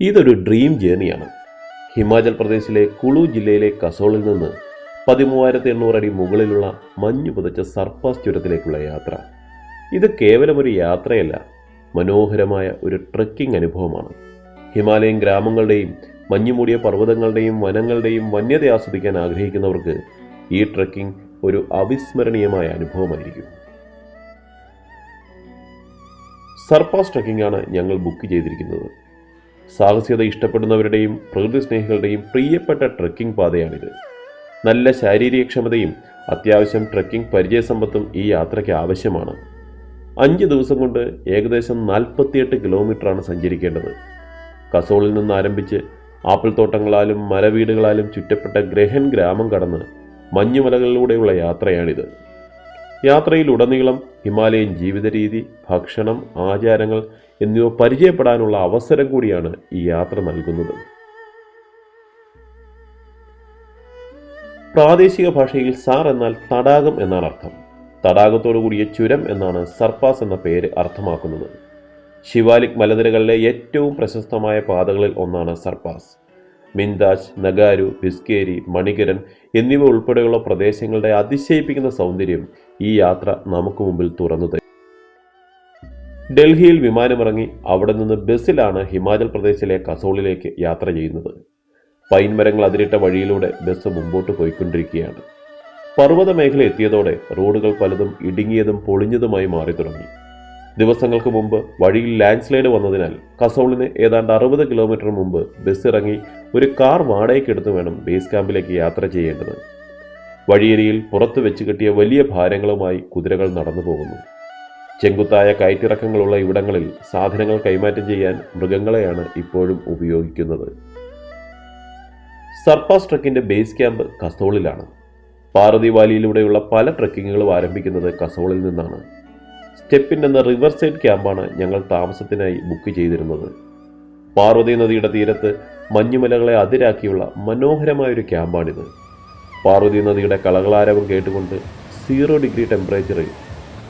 ഇതൊരു ഡ്രീം ജേർണിയാണ് ഹിമാചൽ പ്രദേശിലെ കുളു ജില്ലയിലെ കസോളിൽ നിന്ന് പതിമൂവായിരത്തി എണ്ണൂറ് അടി മുകളിലുള്ള മഞ്ഞു പുതച്ച സർപ്പാസ് ചുരത്തിലേക്കുള്ള യാത്ര. ഇത് കേവലം ഒരു യാത്രയല്ല മനോഹരമായ ഒരു ട്രക്കിംഗ് അനുഭവമാണ്. ഹിമാലയൻ ഗ്രാമങ്ങളുടെയും മഞ്ഞുമൂടിയ പർവതങ്ങളുടെയും വനങ്ങളുടെയും വന്യത ആസ്വദിക്കാൻ ആഗ്രഹിക്കുന്നവർക്ക് ഈ ട്രക്കിംഗ് ഒരു അവിസ്മരണീയമായ അനുഭവമായിരിക്കും. സർപ്പാസ് ട്രക്കിംഗ് ആണ് ഞങ്ങൾ ബുക്ക് ചെയ്തിരിക്കുന്നത്. സാഹസികത ഇഷ്ടപ്പെടുന്നവരുടെയും പ്രകൃതി സ്നേഹികളുടെയും പ്രിയപ്പെട്ട ട്രക്കിംഗ് പാതയാണിത്. നല്ല ശാരീരികക്ഷമതയും അത്യാവശ്യം ട്രക്കിംഗ് പരിചയസമ്പത്തും ഈ യാത്രയ്ക്ക് ആവശ്യമാണ്. അഞ്ച് ദിവസം കൊണ്ട് ഏകദേശം നാൽപ്പത്തിയെട്ട് കിലോമീറ്ററാണ് സഞ്ചരിക്കേണ്ടത്. കസോളിൽ നിന്ന് ആരംഭിച്ച് ആപ്പിൾ തോട്ടങ്ങളാലും മരവീടുകളാലും ചുറ്റപ്പെട്ട ഗ്രഹൻ ഗ്രാമം കടന്ന് മഞ്ഞുമലകളിലൂടെയുള്ള യാത്രയാണിത്. യാത്രയിലുടനീളം ഹിമാലയൻ ജീവിത രീതി ഭക്ഷണം ആചാരങ്ങൾ എന്നിവ പരിചയപ്പെടാനുള്ള അവസരം കൂടിയാണ് ഈ യാത്ര നൽകുന്നത്. പ്രാദേശിക ഭാഷയിൽ സാർ എന്നാൽ തടാകം എന്നാണ് അർത്ഥം. തടാകത്തോടു കൂടിയ ചുരം എന്നാണ് സർപ്പാസ് എന്ന പേര് അർത്ഥമാക്കുന്നത്. ശിവാലിക് മലനിരകളിലെ ഏറ്റവും പ്രശസ്തമായ പാതകളിൽ ഒന്നാണ് സർപ്പാസ് മിന്താജ് നഗാരു ബിസ്കേരി മണികരൻ എന്നിവ ഉൾപ്പെടെയുള്ള പ്രദേശങ്ങളുടെ അതിശയിപ്പിക്കുന്ന സൗന്ദര്യം ഈ യാത്ര നമുക്ക് മുമ്പിൽ തുറന്നു ഡൽഹിയിൽ വിമാനമിറങ്ങി അവിടെ നിന്ന് ബസ്സിലാണ് ഹിമാചൽ പ്രദേശിലെ കസോളിലേക്ക് യാത്ര ചെയ്യുന്നത്. പൈൻ മരങ്ങൾ അതിരിട്ട വഴിയിലൂടെ ബസ് മുമ്പോട്ട് പോയിക്കൊണ്ടിരിക്കുകയാണ്. പർവത മേഖല എത്തിയതോടെ റോഡുകൾ പലതും ഇടുങ്ങിയതും പൊളിഞ്ഞതുമായി മാറി തുടങ്ങി. ദിവസങ്ങൾക്ക് മുമ്പ് വഴിയിൽ ലാൻഡ് സ്ലൈഡ് വന്നതിനാൽ കസോളിന് ഏതാണ്ട് അറുപത് കിലോമീറ്റർ മുമ്പ് ബസ് ഇറങ്ങി ഒരു കാർ വാടകയ്ക്കെടുത്ത് വേണം ബേസ് ക്യാമ്പിലേക്ക് യാത്ര ചെയ്യേണ്ടത്. വഴിയരിയിൽ പുറത്തു വെച്ച് കെട്ടിയ വലിയ ഭാരങ്ങളുമായി കുതിരകൾ നടന്നു പോകുന്നു. ചെങ്കുത്തായ കയറ്റിറക്കങ്ങളുള്ള ഇവിടങ്ങളിൽ സാധനങ്ങൾ കൈമാറ്റം ചെയ്യാൻ മൃഗങ്ങളെയാണ് ഇപ്പോഴും ഉപയോഗിക്കുന്നത്. സർപ്പാസ് ട്രക്കിന്റെ ബേസ് ക്യാമ്പ് കസോളിലാണ്. പാർവതി വാലിയിലൂടെയുള്ള പല ട്രക്കിങ്ങുകളും ആരംഭിക്കുന്നത് കസോളിൽ നിന്നാണ്. സ്റ്റെപ്പിൻ എന്ന റിവർ സൈഡ് ക്യാമ്പാണ് ഞങ്ങൾ താമസത്തിനായി ബുക്ക് ചെയ്തിരുന്നത്. പാർവതി നദിയുടെ തീരത്ത് മഞ്ഞുമലകളെ അതിരാക്കിയുള്ള മനോഹരമായ ഒരു ക്യാമ്പാണിത്. പാർവതി നദിയുടെ കളകളാരവം കേട്ടുകൊണ്ട് സീറോ ഡിഗ്രി ടെമ്പറേച്ചറിൽ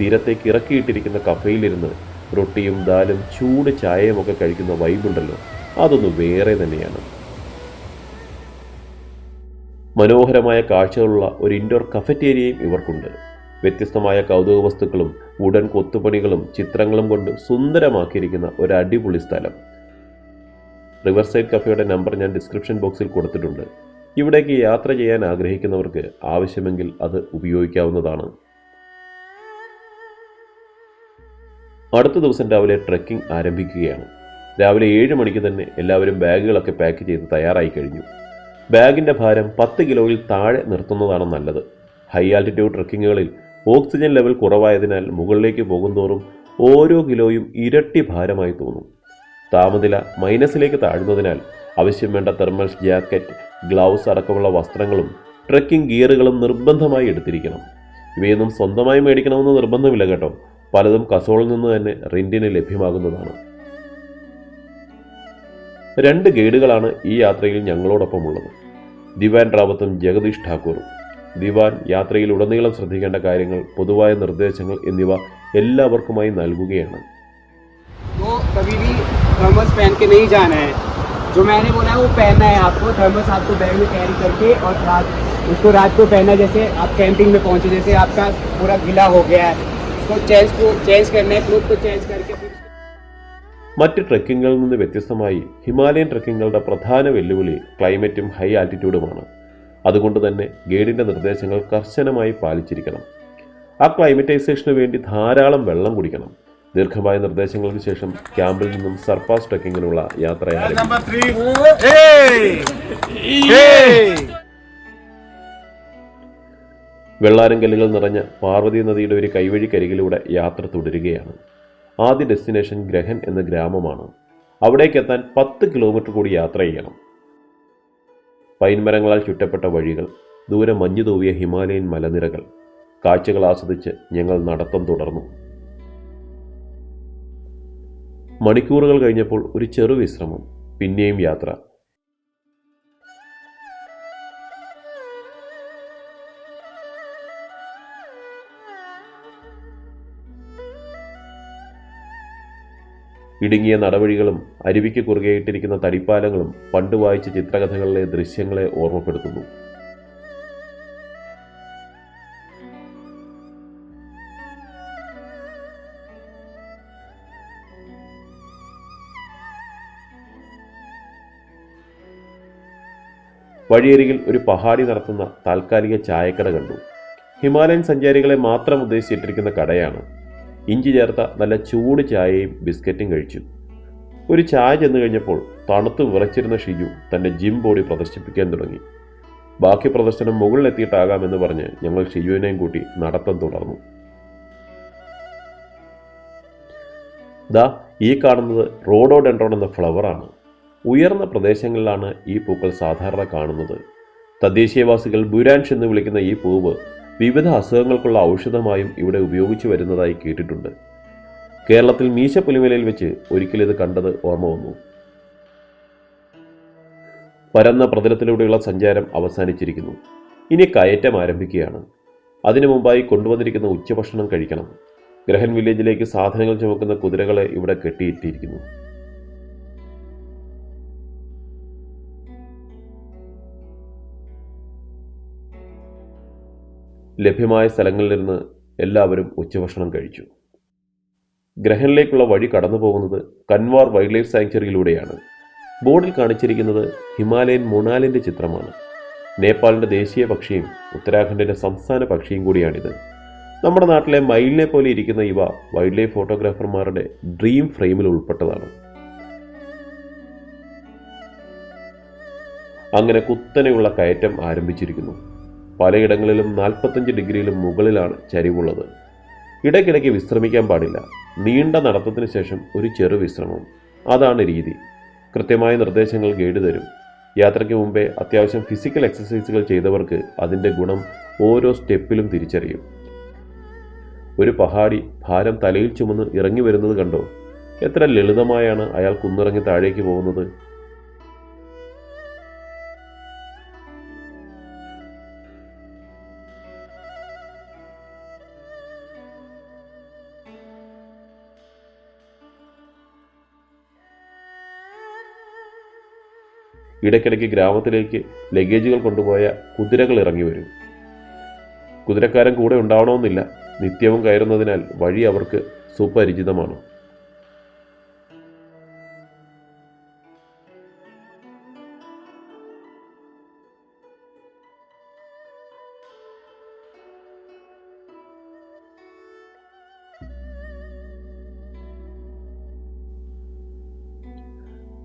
തീരത്തേക്ക് ഇറക്കിയിട്ടിരിക്കുന്ന കഫയിലിരുന്ന് റൊട്ടിയും ദാലും ചൂട് ചായയും ഒക്കെ കഴിക്കുന്ന വൈബുണ്ടല്ലോ. അതൊന്ന് വേറെ തന്നെയാണ്. മനോഹരമായ കാഴ്ചകളുള്ള ഒരു ഇൻഡോർ കഫറ്റേരിയയും ഇവർക്കുണ്ട്. വ്യത്യസ്തമായ കൗതുക വസ്തുക്കളും ഉടൻ കൊത്തുപണികളും ചിത്രങ്ങളും കൊണ്ട് സുന്ദരമാക്കിയിരിക്കുന്ന ഒരു അടിപൊളി സ്ഥലം. റിവർ സൈഡ് കഫയുടെ നമ്പർ ഞാൻ ഡിസ്ക്രിപ്ഷൻ ബോക്സിൽ കൊടുത്തിട്ടുണ്ട്. ഇവിടേക്ക് യാത്ര ചെയ്യാൻ ആഗ്രഹിക്കുന്നവർക്ക് ആവശ്യമെങ്കിൽ അത് ഉപയോഗിക്കാവുന്നതാണ്. അടുത്ത ദിവസം രാവിലെ ട്രെക്കിംഗ് ആരംഭിക്കുകയാണ്. രാവിലെ ഏഴ് മണിക്ക് തന്നെ എല്ലാവരും ബാഗുകളൊക്കെ പാക്ക് ചെയ്ത് തയ്യാറായി കഴിഞ്ഞു. ബാഗിന്റെ ഭാരം പത്ത് കിലോയിൽ താഴെ നിർത്തുന്നതാണ് നല്ലത്. ഹൈ ആൾട്ടിറ്റ്യൂഡ് ട്രക്കിങ്ങുകളിൽ ഓക്സിജൻ ലെവൽ കുറവായതിനാൽ മുകളിലേക്ക് പോകുന്തോറും ഓരോ കിലോയും ഇരട്ടി ഭാരമായി തോന്നും. താപനില മൈനസിലേക്ക് താഴ്ന്നതിനാൽ ആവശ്യം വേണ്ട തെർമൽ ജാക്കറ്റ് ഗ്ലൗസ് അടക്കമുള്ള വസ്ത്രങ്ങളും ട്രക്കിംഗ് ഗിയറുകളും നിർബന്ധമായി എടുത്തിരിക്കണം. ഇവയൊന്നും സ്വന്തമായി മേടിക്കണമെന്ന് നിർബന്ധമില്ല കേട്ടോ. പലതും കസോളിൽ നിന്ന് തന്നെ റെന്റിന് ലഭ്യമാകുന്നതാണ് രണ്ട് ഗൈഡുകളാണ് ഈ യാത്രയിൽ ഞങ്ങളോടൊപ്പമുള്ളത് ദിവാൻ റാവത്തും ജഗദീഷ് ഠാക്കൂറും ദിവാൻ യാത്രയിൽ ഉടനീളം ശ്രദ്ധിക്കേണ്ട കാര്യങ്ങൾ പൊതുവായ നിർദ്ദേശങ്ങൾ എന്നിവ എല്ലാവർക്കുമായി നൽകുകയാണ് तो कभी भी थर्मस पहन के नहीं जाना है जो मैंने बोला है वो पहनना है आपको थर्मस आपको बैग में कैरी करके और रात उसको रात को पहनना जैसे आप कैंपिंग में पहुंचे जैसे आपका पूरा गीला हो गया है उसको चेंज को चेंज करना है क्लोथ को चेंज करके फिर മറ്റ് ട്രെക്കിങ്ങുകളിൽ നിന്ന് വ്യത്യസ്തമായി ഹിമാലയൻ ട്രെക്കിങ്ങുകളുടെ പ്രധാന വെല്ലുവിളി ക്ലൈമറ്റും ഹൈ ആൾട്ടിറ്റ്യൂഡുമാണ് അതുകൊണ്ട് തന്നെ ഗൈഡിൻ്റെ നിർദ്ദേശങ്ങൾ കർശനമായി പാലിച്ചിരിക്കണം ആ ക്ലൈമറ്റൈസേഷന് വേണ്ടി ധാരാളം വെള്ളം കുടിക്കണം ദീർഘമായ നിർദ്ദേശങ്ങൾക്ക് ശേഷം ക്യാമ്പിൽ നിന്നും സർപ്പാസ് ട്രെക്കിങ്ങിനുള്ള യാത്ര ആരംഭിക്കും Number three. Hey! Hey! വെള്ളാരം കല്ലുകൾ നിറഞ്ഞ പാർവതി നദിയുടെ ഒരു കൈവഴിക്കരികിലൂടെ യാത്ര തുടരുകയാണ് ആദ്യ ഡെസ്റ്റിനേഷൻ ഗ്രഹൻ എന്ന ഗ്രാമമാണ് അവിടേക്കെത്താൻ പത്ത് കിലോമീറ്റർ കൂടി യാത്ര ചെയ്യണം പൈൻമരങ്ങളാൽ ചുറ്റപ്പെട്ട വഴികൾ ദൂരെ മഞ്ഞു തൂവിയ ഹിമാലയൻ മലനിരകൾ കാഴ്ചകൾ ആസ്വദിച്ച് ഞങ്ങൾ നടത്തം തുടർന്നു മണിക്കൂറുകൾ കഴിഞ്ഞപ്പോൾ ഒരു ചെറു വിശ്രമം പിന്നെയും യാത്ര ഇടുങ്ങിയ നടവഴികളും അരുവിക്ക് കുറുകെയിട്ടിരിക്കുന്ന തടിപ്പാലങ്ങളും പണ്ട് വായിച്ച ചിത്രകഥകളിലെ ദൃശ്യങ്ങളെ ഓർമ്മപ്പെടുത്തുന്നു. വഴിയരികിൽ ഒരു പഹാടി നടത്തുന്ന താൽക്കാലിക ചായക്കട കണ്ടു. ഹിമാലയൻ സഞ്ചാരികളെ മാത്രം ഉദ്ദേശിച്ചിട്ടിരിക്കുന്ന കടയാണ്. ഇഞ്ചി ചേർത്ത നല്ല ചൂട് ചായയും ബിസ്ക്കറ്റും കഴിച്ചു. ഒരു ചായ ചെന്ന് കഴിഞ്ഞപ്പോൾ തണുത്ത് വിറച്ചിരുന്ന ഷിജു തന്റെ ജിം ബോഡി പ്രദർശിപ്പിക്കാൻ തുടങ്ങി. ബാക്കി പ്രദർശനം മുകളിലെത്തിയിട്ടാകാമെന്ന് പറഞ്ഞ് ഞങ്ങൾ ഷിജുവിനെയും കൂട്ടി നടത്തം തുടർന്നു. ദാ ഈ കാണുന്നത് റോഡോഡെൻഡ്രോൺ എന്ന ഫ്ലവറാണ് ഉയർന്ന പ്രദേശങ്ങളിലാണ് ഈ പൂക്കൾ സാധാരണ കാണുന്നത്. തദ്ദേശീയവാസികൾ ബുരാൻഷ് എന്ന് വിളിക്കുന്ന ഈ പൂവ് വിവിധ അസുഖങ്ങൾക്കുള്ള ഔഷധമായും ഇവിടെ ഉപയോഗിച്ചു വരുന്നതായി കേട്ടിട്ടുണ്ട്. കേരളത്തിൽ മീശപ്പുലിമലയിൽ വെച്ച് ഒരിക്കൽ ഇത് കണ്ടത് ഓർമ്മ വന്നു. പരന്ന പ്രതലത്തിലൂടെയുള്ള സഞ്ചാരം അവസാനിച്ചിരിക്കുന്നു. ഇനി കയറ്റം ആരംഭിക്കുകയാണ്. അതിനു മുമ്പായി കൊണ്ടുവന്നിരിക്കുന്ന ഉച്ചഭക്ഷണം കഴിക്കണം. ഗ്രഹൻ വില്ലേജിലേക്ക് സാധനങ്ങൾ ചുമക്കുന്ന കുതിരകളെ ഇവിടെ കെട്ടിയിട്ടിരിക്കുന്നു. ലഭ്യമായ നിന്ന് എല്ലാവരും ഉച്ചഭക്ഷണം കഴിച്ചു. ഗ്രഹനിലേക്കുള്ള വഴി കടന്നു പോകുന്നത് കൻവാർ വൈൽഡ് ലൈഫ് സാങ്ച്വറിയിലൂടെയാണ്. ബോർഡിൽ കാണിച്ചിരിക്കുന്നത് ഹിമാലയൻ മൊണാലിന്റെ ചിത്രമാണ്. നേപ്പാളിന്റെ ദേശീയ പക്ഷിയും ഉത്തരാഖണ്ഡിന്റെ സംസ്ഥാന പക്ഷിയും കൂടിയാണിത്. നമ്മുടെ നാട്ടിലെ മയിലിനെ പോലെ ഇരിക്കുന്ന ഇവ വൈൽഡ് ലൈഫ് ഫോട്ടോഗ്രാഫർമാരുടെ ഡ്രീം ഫ്രെയിമിൽ ഉൾപ്പെട്ടതാണ്. അങ്ങനെ കുത്തനെയുള്ള കയറ്റം ആരംഭിച്ചിരിക്കുന്നു. പലയിടങ്ങളിലും നാൽപ്പത്തഞ്ച് ഡിഗ്രിയിലും മുകളിലാണ് ചരിവുള്ളത്. ഇടയ്ക്കിടയ്ക്ക് വിശ്രമിക്കാൻ പാടില്ല. നീണ്ട നടത്തത്തിന് ശേഷം ഒരു ചെറു വിശ്രമം. അതാണ് രീതി. കൃത്യമായ നിർദ്ദേശങ്ങൾ ഗൈഡ് തരും. യാത്രയ്ക്ക് മുമ്പേ അത്യാവശ്യം ഫിസിക്കൽ എക്സസൈസുകൾ ചെയ്തവർക്ക് അതിന്റെ ഗുണം ഓരോ സ്റ്റെപ്പിലും തിരിച്ചറിയും. ഒരു പഹാടി ഭാരം തലയിൽ ചുമന്ന് ഇറങ്ങി വരുന്നത് കണ്ടോ? എത്ര ലളിതമായാണ് അയാൾ കുന്നിറങ്ങി താഴേക്ക് പോകുന്നത്. ഇടയ്ക്കിടയ്ക്ക് ഗ്രാമത്തിലേക്ക് ലഗേജുകൾ കൊണ്ടുപോയ കുതിരകൾ ഇറങ്ങി വരും. കുതിരക്കാരൻ കൂടെ ഉണ്ടാവണമെന്നില്ല. നിത്യവും കയറുന്നതിനാൽ വഴി അവർക്ക് സുപരിചിതമാണ്.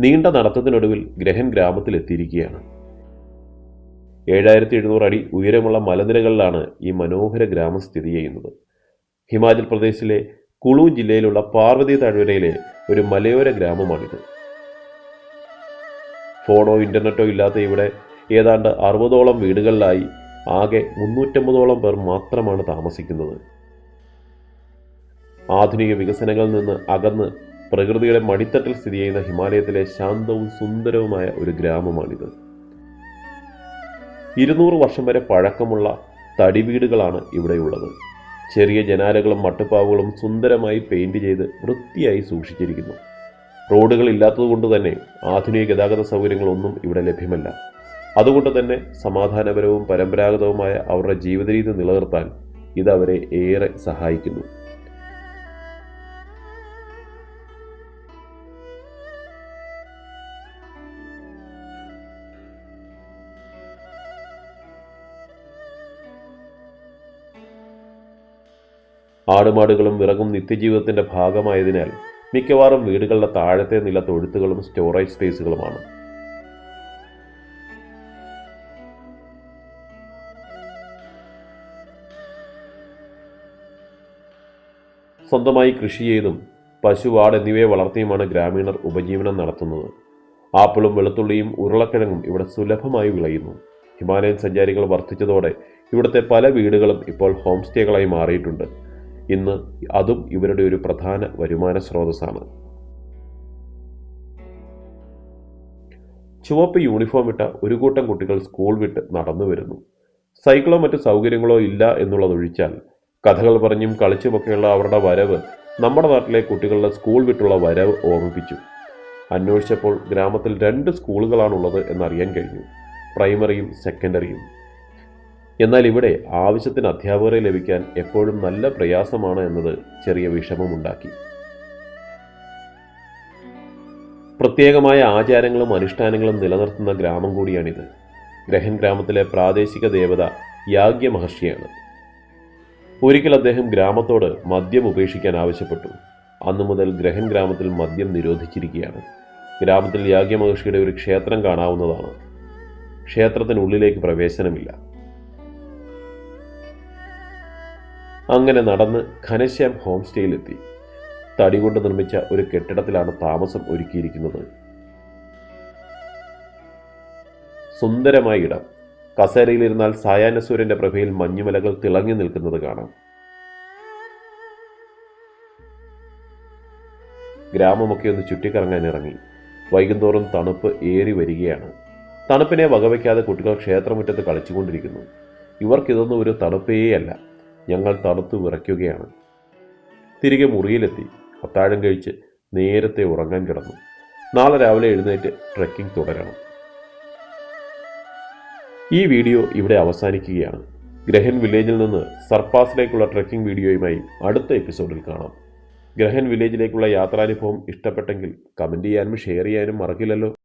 നീണ്ട നടത്തത്തിനൊടുവിൽ ഗ്രഹൻ ഗ്രാമത്തിലെത്തിയിരിക്കുകയാണ്. ഏഴായിരത്തി എഴുന്നൂറ് അടി ഉയരമുള്ള മലനിരകളിലാണ് ഈ മനോഹര ഗ്രാമം സ്ഥിതി ചെയ്യുന്നത്. ഹിമാചൽ പ്രദേശിലെ കുളു ജില്ലയിലുള്ള പാർവതി താഴ്വരയിലെ ഒരു മലയോര ഗ്രാമമാണിത്. ഫോണോ ഇന്റർനെറ്റോ ഇല്ലാത്ത ഇവിടെ ഏതാണ്ട് അറുപതോളം വീടുകളിലായി ആകെ മുന്നൂറ്റമ്പതോളം പേർ മാത്രമാണ് താമസിക്കുന്നത്. ആധുനിക വികസനങ്ങളിൽ നിന്ന് അകന്ന് പ്രകൃതിയുടെ മടിത്തട്ടിൽ സ്ഥിതി ചെയ്യുന്ന ഹിമാലയത്തിലെ ശാന്തവും സുന്ദരവുമായ ഒരു ഗ്രാമമാണിത്. ഇരുന്നൂറ് വർഷം വരെ പഴക്കമുള്ള തടി വീടുകളാണ് ഇവിടെയുള്ളത്. ചെറിയ ജനാലകളും മട്ടുപ്പാവുകളും സുന്ദരമായി പെയിന്റ് ചെയ്ത് വൃത്തിയായി സൂക്ഷിച്ചിരിക്കുന്നു. റോഡുകൾ ഇല്ലാത്തതുകൊണ്ട് തന്നെ ആധുനിക ഗതാഗത സൗകര്യങ്ങളൊന്നും ഇവിടെ ലഭ്യമല്ല. അതുകൊണ്ട് തന്നെ സമാധാനപരവും പരമ്പരാഗതവുമായ അവരുടെ ജീവിതരീതി നിലനിർത്താൻ ഇത് അവരെ ഏറെ സഹായിക്കുന്നു. ആടുമാടുകളും വിറകും നിത്യജീവിതത്തിന്റെ ഭാഗമായതിനാൽ മിക്കവാറും വീടുകളുടെ താഴത്തെ നില തൊഴുത്തുകളും സ്റ്റോറേജ് സ്പേസുകളുമാണ് സ്വന്തമായി കൃഷി ചെയ്തും പശു ആട് എന്നിവയെ വളർത്തിയുമാണ് ഗ്രാമീണർ ഉപജീവനം നടത്തുന്നത്. ആപ്പിളും വെളുത്തുള്ളിയും ഉരുളക്കിഴങ്ങും ഇവിടെ സുലഭമായി വിളയുന്നു. ഹിമാലയൻ സഞ്ചാരികൾ വർദ്ധിച്ചതോടെ ഇവിടുത്തെ പല വീടുകളും ഇപ്പോൾ ഹോം സ്റ്റേകളായി മാറിയിട്ടുണ്ട്. ഇന്ന് അതും ഇവരുടെ ഒരു പ്രധാന വരുമാന സ്രോതസ്സാണ്. ചുവപ്പ് യൂണിഫോം ഇട്ട ഒരു കൂട്ടം കുട്ടികൾ സ്കൂൾ വിട്ട് നടന്നു വരുന്നു. സൈക്കിളോ മറ്റു സൗകര്യങ്ങളോ ഇല്ല എന്നുള്ളതൊഴിച്ചാൽ കഥകൾ പറഞ്ഞും കളിച്ചുമൊക്കെയുള്ള അവരുടെ വരവ് നമ്മുടെ നാട്ടിലെ കുട്ടികളുടെ സ്കൂൾ വിട്ടുള്ള വരവ് ഓർമ്മിപ്പിച്ചു. അന്വേഷിച്ചപ്പോൾ ഗ്രാമത്തിൽ രണ്ട് സ്കൂളുകളാണുള്ളത് എന്നറിയാൻ കഴിഞ്ഞു. പ്രൈമറിയും സെക്കൻഡറിയും. എന്നാൽ ഇവിടെ ആവശ്യത്തിന് അധ്യാപകരെ ലഭിക്കാൻ എപ്പോഴും നല്ല പ്രയാസമാണ് എന്നത് ചെറിയ വിഷമമുണ്ടാക്കി പ്രത്യേകമായ ആചാരങ്ങളും അനുഷ്ഠാനങ്ങളും നിലനിർത്തുന്ന ഗ്രാമം കൂടിയാണിത്. ഗ്രഹൻ ഗ്രാമത്തിലെ പ്രാദേശിക ദേവത യാഗ്യ മഹർഷിയാണ്. ഒരിക്കൽ അദ്ദേഹം ഗ്രാമത്തോട് മദ്യം ഉപേക്ഷിക്കാൻ ആവശ്യപ്പെട്ടു. അന്നു മുതൽ ഗ്രഹൻ ഗ്രാമത്തിൽ മദ്യം നിരോധിച്ചിരിക്കുകയാണ്. ഗ്രാമത്തിൽ യാഗ്യ മഹർഷിയുടെ ഒരു ക്ഷേത്രം കാണാവുന്നതാണ്. ക്ഷേത്രത്തിനുള്ളിലേക്ക് പ്രവേശനമില്ല. അങ്ങനെ നടന്ന് ഘനശ്യാം ഹോം സ്റ്റേയിലെത്തി തടി കൊണ്ട് നിർമ്മിച്ച ഒരു കെട്ടിടത്തിലാണ് താമസം ഒരുക്കിയിരിക്കുന്നത്. സുന്ദരമായ ഇടം. കസേരയിലിരുന്നാൽ സായാഹ്നസൂര്യന്റെ പ്രഭയിൽ മഞ്ഞുമലകൾ തിളങ്ങി നിൽക്കുന്നത് കാണാം. ഗ്രാമമൊക്കെ ഒന്ന് ചുറ്റിക്കറങ്ങാൻ ഇറങ്ങി. വൈകുന്തോറും തണുപ്പ് ഏറി വരികയാണ്. തണുപ്പിനെ വകവയ്ക്കാതെ കുട്ടികൾ ക്ഷേത്രമുറ്റത്ത് കളിച്ചുകൊണ്ടിരിക്കുന്നു. ഇവർക്കിതൊന്നും ഒരു തണുപ്പേയല്ല. ഞങ്ങൾ തണുത്തു വിറയ്ക്കുകയാണ്. തിരികെ മുറിയിലെത്തി. അത്താഴം കഴിച്ച് നേരത്തെ ഉറങ്ങാൻ കിടന്നു. നാളെ രാവിലെ എഴുന്നേറ്റ് ട്രെക്കിംഗ് തുടരണം. ഈ വീഡിയോ ഇവിടെ അവസാനിക്കുകയാണ്. ഗ്രഹൻ വില്ലേജിൽ നിന്ന് സർപ്പാസിലേക്കുള്ള ട്രെക്കിംഗ് വീഡിയോയുമായി അടുത്ത എപ്പിസോഡിൽ കാണാം. ഗ്രഹൻ വില്ലേജിലേക്കുള്ള യാത്രാനുഭവം ഇഷ്ടപ്പെട്ടെങ്കിൽ കമന്റ് ചെയ്യാനും ഷെയർ ചെയ്യാനും മറക്കില്ലല്ലോ.